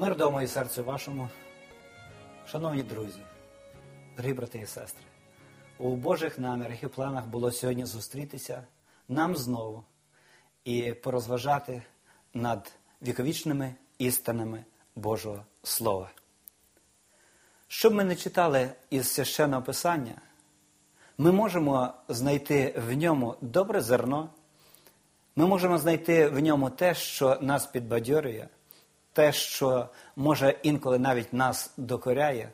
Мир дому і серцю вашому, шановні друзі, дорогі брати і сестри, у Божих намірах і планах було сьогодні зустрітися нам знову і порозважати над віковічними істинами Божого Слова. Щоб ми не читали із священного Писання, ми можемо знайти в ньому добре зерно, ми можемо знайти в ньому те, що нас підбадьорює, те, що може інколи навіть нас докоряє,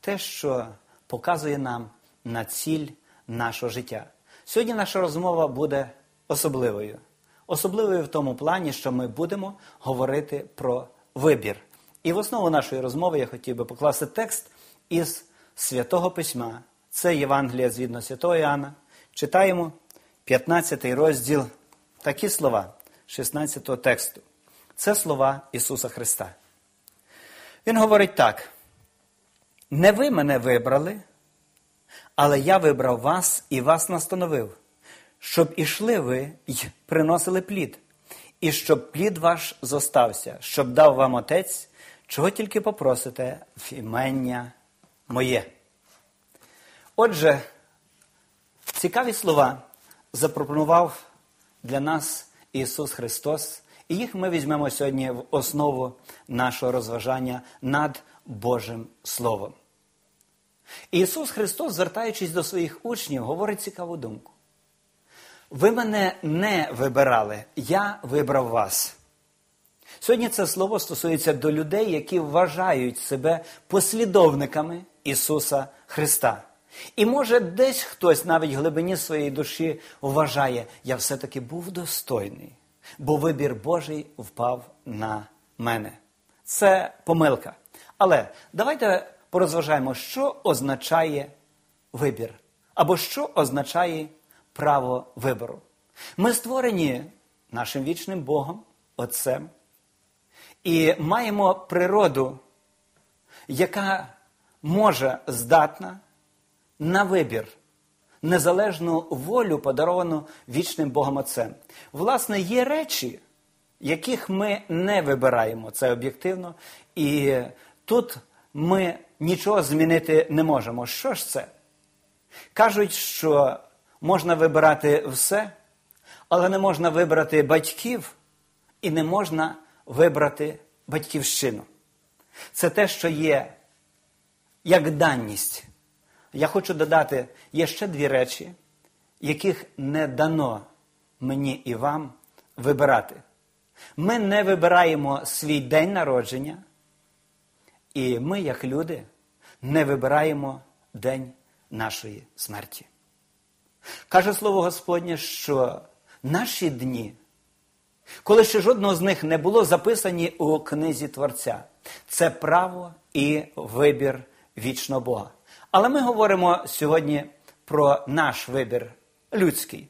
те, що показує нам на ціль нашого життя. Сьогодні наша розмова буде особливою. Особливою в тому плані, що ми будемо говорити про вибір. І в основу нашої розмови я хотів би покласти текст із Святого Письма. Це Євангелія згідно Святого Іоанна. Читаємо 15 розділ такі слова 16 тексту. Це слова Ісуса Христа. Він говорить так: не ви мене вибрали, але я вибрав вас і вас настановив, щоб ішли ви й приносили плід, і щоб плід ваш зостався, щоб дав вам Отець, чого тільки попросите в імення моє. Отже, цікаві слова запропонував для нас Ісус Христос, і їх ми візьмемо сьогодні в основу нашого розважання над Божим Словом. Ісус Христос, звертаючись до своїх учнів, говорить цікаву думку. Ви мене не вибирали, я вибрав вас. Сьогодні це слово стосується до людей, які вважають себе послідовниками Ісуса Христа. І може десь хтось навіть в глибині своєї душі вважає, я все-таки був достойний, бо вибір Божий впав на мене. Це помилка. Але давайте порозважаємо, що означає вибір, або що означає право вибору. Ми створені нашим вічним Богом, Отцем, і маємо природу, яка може здатна на вибір, незалежну волю, подаровану вічним Богом Отцем. Власне, є речі, яких ми не вибираємо, це об'єктивно, і тут ми нічого змінити не можемо. Що ж це? Кажуть, що можна вибирати все, але не можна вибрати батьків і не можна вибрати батьківщину. Це те, що є як данність. Я хочу додати, є ще дві речі, яких не дано мені і вам вибирати. Ми не вибираємо свій день народження, і ми, як люди, не вибираємо день нашої смерті. Каже слово Господнє, що наші дні, коли ще жодного з них не було записані у книзі Творця, це право і вибір вічного Бога. Але ми говоримо сьогодні про наш вибір людський.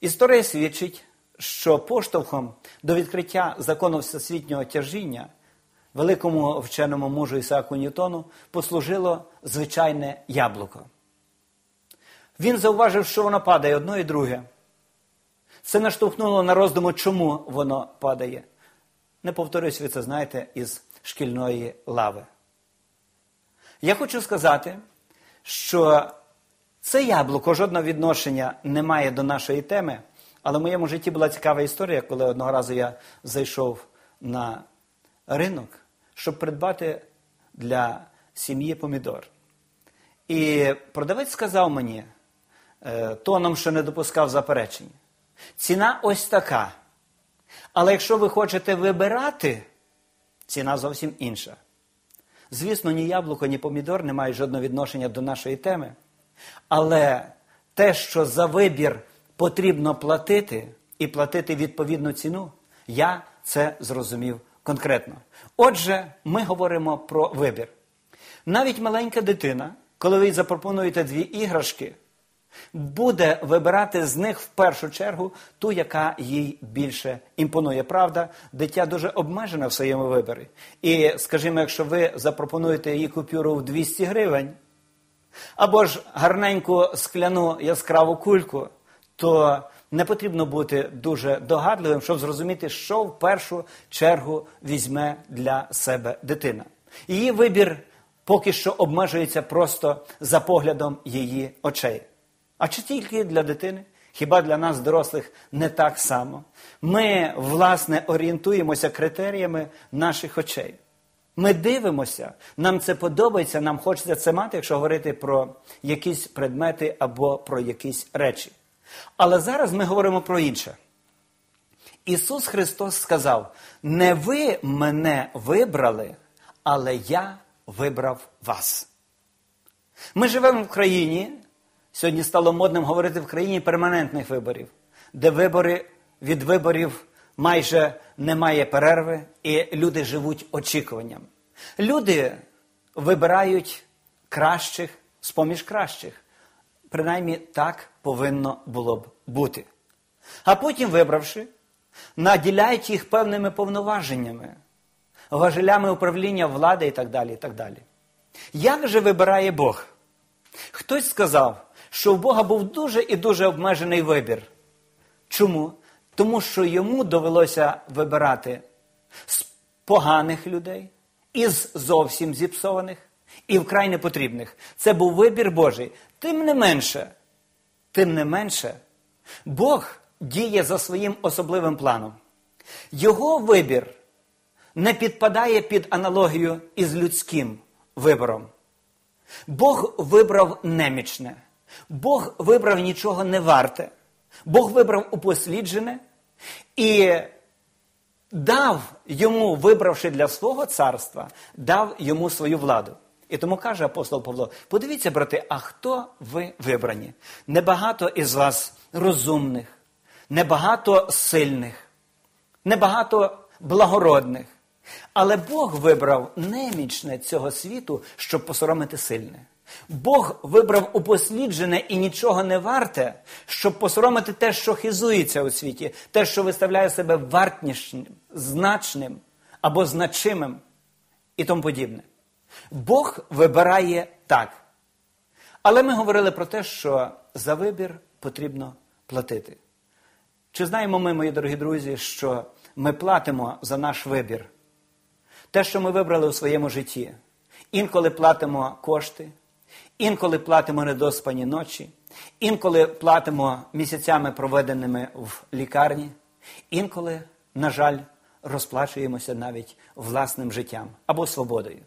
Історія свідчить, що поштовхом до відкриття закону всесвітнього тяжіння великому вченому мужу Ісааку Ньютону послужило звичайне яблуко. Він зауважив, що воно падає одно і друге. Це наштовхнуло на роздуму, чому воно падає. Не повторюсь, ви це знаєте із шкільної лави. Я хочу сказати, що це яблуко жодного відношення не має до нашої теми, але в моєму житті була цікава історія, коли одного разу я зайшов на ринок, щоб придбати для сім'ї помідор. І продавець сказав мені е, тоном, що не допускав заперечень. Ціна ось така. Але якщо ви хочете вибирати, ціна зовсім інша. Звісно, ні яблуко, ні помідор не мають жодного відношення до нашої теми. Але те, що за вибір потрібно платити і платити відповідну ціну, я це зрозумів конкретно. Отже, ми говоримо про вибір. Навіть маленька дитина, коли ви їй запропонуєте дві іграшки, буде вибирати з них в першу чергу ту, яка їй більше імпонує. Правда, дитя дуже обмежене в своєму виборі. І, скажімо, якщо ви запропонуєте їй купюру в 200 гривень, або ж гарненьку скляну яскраву кульку, то Не потрібно бути дуже догадливим, щоб зрозуміти, що в першу чергу візьме для себе дитина. Її вибір поки що обмежується просто за поглядом її очей. А чи тільки для дитини? Хіба для нас, дорослих, не так само? Ми, власне, орієнтуємося критеріями наших очей. Ми дивимося, нам це подобається, нам хочеться це мати, якщо говорити про якісь предмети або про якісь речі. Але зараз ми говоримо про інше. Ісус Христос сказав: не ви мене вибрали, але я вибрав вас. Ми живемо в країні. Сьогодні стало модним говорити в країні перманентних виборів, де вибори від виборів майже немає перерви, і люди живуть очікуванням. Люди вибирають кращих з поміж кращих. Принаймні так повинно було б бути. А потім, вибравши, наділяють їх певними повноваженнями, важелями управління влади і так далі. і так далі. Як же вибирає Бог? Хтось сказав, що у Бога був дуже і дуже обмежений вибір. Чому? Тому що йому довелося вибирати з поганих людей, із зовсім зіпсованих і вкрай непотрібних. Це був вибір Божий. Тим не менше, тим не менше, Бог діє за своїм особливим планом. Його вибір не підпадає під аналогію із людським вибором. Бог вибрав немічне, Бог вибрав нічого не варте, Бог вибрав упосліджене і дав йому, вибравши для свого царства, дав йому свою владу. І тому каже апостол Павло: подивіться, брати, а хто ви вибрані? Небагато із вас розумних, небагато сильних, небагато благородних. Але Бог вибрав немічне цього світу, щоб посоромити сильне. Бог вибрав упосліджене і нічого не варте, щоб посоромити те, що хизується у світі, те, що виставляє себе вартнішним, значним або значимим і тому подібне. Бог вибирає так. Але ми говорили про те, що за вибір потрібно платити. Чи знаємо ми, мої дорогі друзі, що ми платимо за наш вибір? Те, що ми вибрали у своєму житті, інколи платимо кошти, інколи платимо недоспані ночі, інколи платимо місяцями, проведеними в лікарні, інколи, на жаль, розплачуємося навіть власним життям або свободою.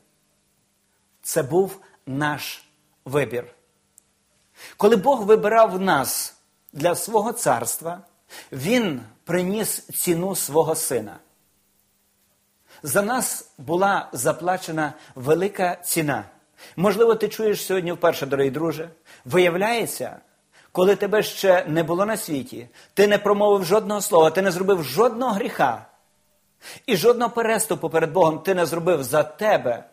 Це був наш вибір. Коли Бог вибирав нас для свого царства, Він приніс ціну свого сина. За нас була заплачена велика ціна. Можливо, ти чуєш сьогодні вперше, дорогий друже. Виявляється, коли тебе ще не було на світі, ти не промовив жодного слова, ти не зробив жодного гріха. І жодного переступу перед Богом ти не зробив за тебе,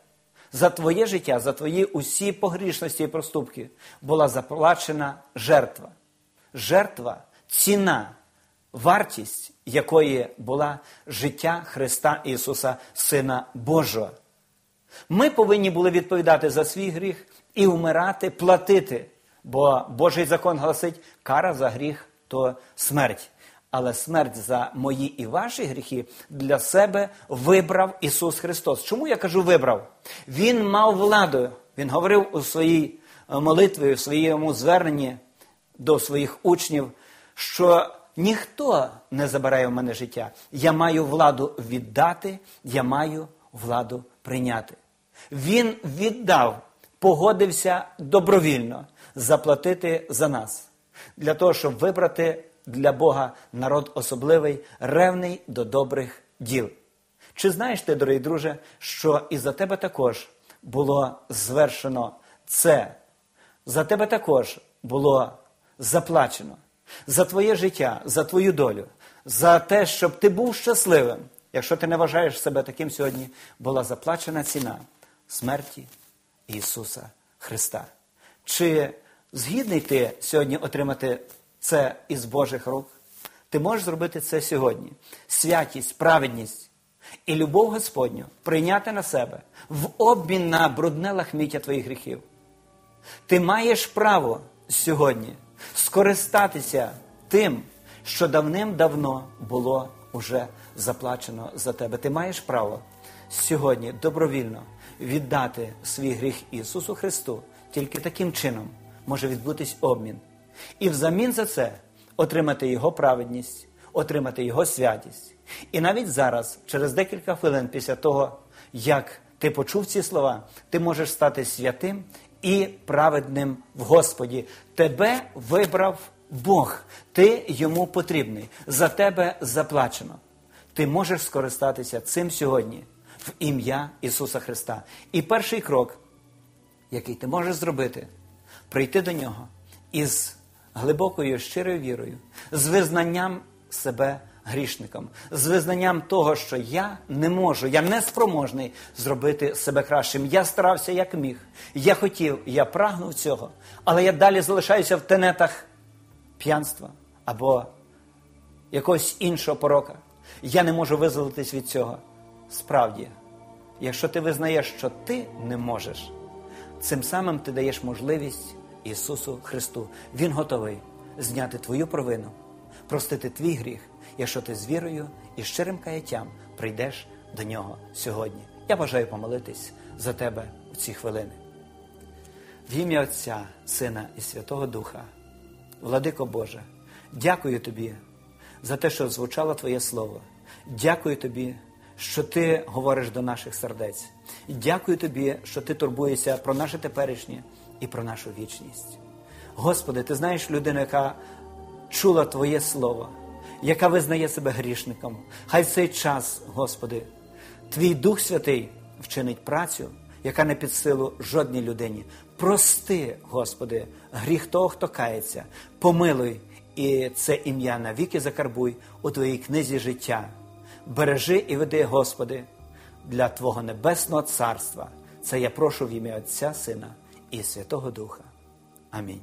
за твоє життя, за твої усі погрішності і проступки, була заплачена жертва. Жертва, ціна, вартість якої була життя Христа Ісуса, Сина Божого. Ми повинні були відповідати за свій гріх і вмирати, платити. Бо Божий закон гласить, кара за гріх то смерть. Але смерть за мої і ваші гріхи для себе вибрав Ісус Христос. Чому я кажу вибрав? Він мав владу. Він говорив у своїй е, молитві, у своєму зверненні до своїх учнів, що ніхто не забирає в мене життя. Я маю владу віддати, я маю владу прийняти. Він віддав, погодився добровільно заплатити за нас, для того, щоб вибрати для Бога народ особливий, ревний до добрих діл. Чи знаєш ти, дорогий друже, що і за тебе також було звершено це? За тебе також було заплачено за твоє життя, за твою долю, за те, щоб ти був щасливим. Якщо ти не вважаєш себе таким сьогодні, була заплачена ціна смерті Ісуса Христа. Чи згідний ти сьогодні отримати це із Божих рук? Ти можеш зробити це сьогодні. Святість, праведність і любов Господню прийняти на себе в обмін на брудне лахміття твоїх гріхів. Ти маєш право сьогодні скористатися тим, що давним-давно було уже заплачено за тебе. Ти маєш право сьогодні добровільно віддати свій гріх Ісусу Христу. Тільки таким чином може відбутись обмін. І взамін за це отримати Його праведність, отримати Його святість. І навіть зараз, через декілька хвилин після того, як ти почув ці слова, ти можеш стати святим і праведним в Господі. Тебе вибрав Бог, ти йому потрібний, за тебе заплачено. Ти можеш скористатися цим сьогодні в ім'я Ісуса Христа. І перший крок, який ти можеш зробити, прийти до Нього із глибокою щирою вірою, з визнанням себе грішником, з визнанням того, що я не можу, я не спроможний зробити себе кращим. Я старався як міг. Я хотів, я прагнув цього, але я далі залишаюся в тенетах п'янства або якогось іншого порока. Я не можу визволитись від цього. Справді, якщо ти визнаєш, що ти не можеш, цим самим ти даєш можливість Ісусу Христу. Він готовий зняти твою провину, простити твій гріх, якщо ти з вірою і щирим каяттям прийдеш до Нього сьогодні. Я бажаю помолитись за тебе у ці хвилини. В ім'я Отця, Сина і Святого Духа, Владико Боже, дякую Тобі за те, що звучало Твоє Слово. Дякую Тобі, що Ти говориш до наших сердець. Дякую Тобі, що Ти турбуєшся про наше теперішнє і про нашу вічність. Господи, Ти знаєш людину, яка чула Твоє Слово, яка визнає себе грішником. Хай цей час, Господи, Твій Дух Святий вчинить працю, яка не під силу жодній людині. Прости, Господи, гріх того, хто кається, помилуй і це ім'я навіки закарбуй у Твоїй книзі життя. Бережи і веди, Господи, для Твого небесного царства. Це я прошу в ім'я Отця, Сина і Святого Духа. Амінь.